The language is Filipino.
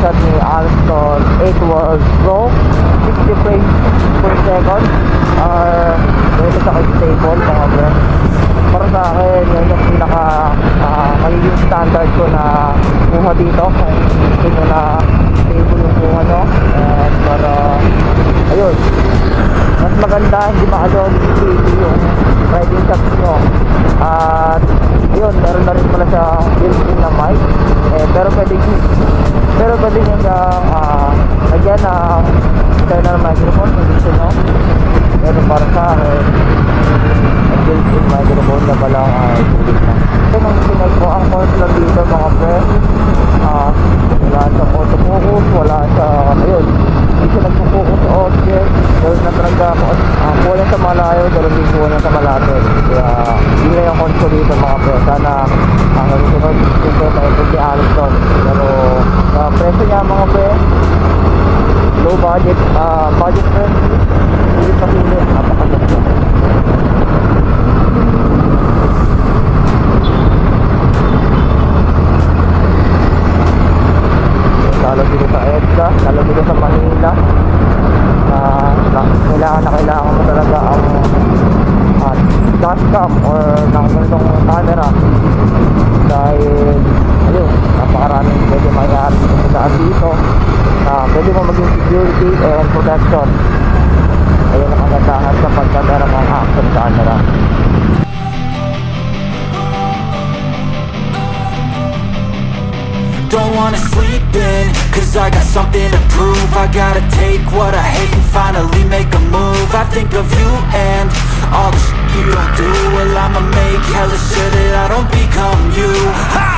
shot ni Alston. It was low, 60 frames per second. Or, ganito sa stable mga bro. Para sa akin, yun yung pinaka uh, magiging standard ko na kuha dito. Kung nyo na stable yung kuha nyo. And para, ayun, mas maganda, hindi maano dito yung riding shots nyo. At, yun, meron na rin pero pwede pero pwede nyo na, ah, lagyan ng external microphone kung gusto nyo. Pero para sa akin, ang built-in microphone na pala ang uh, sulit na. Ito nang sinag ko, ang cons lang dito mga pre, ah, wala sa autofocus, wala sa, ayun, hindi siya nagpo-focus sa object, gawin na talaga ako, ah, kuha sa malayo, pero hindi kuha sa malapit. Kaya, yun na yung cons ko dito mga pre. Sana, ang nagsusunod, dito tayo po si Alston. Pero, sa presyo niya mga pre, low budget, ah, budget friendly, hindi pa sili, napakaganda. lalo dito sa EDSA, lalo dito sa Manila na, na kailangan na kailangan mo talaga ang uh, dashcam or ng ganitong camera dahil pwede mo maging security and protection. Ang kagandahan sa pagkakaroon ng action camera. Don't wanna sleep in, cause I got something to prove. I gotta take what I hate and finally make a move. I think of you and all the shit you don't do. Well I'ma make hella sure that I don't become you. I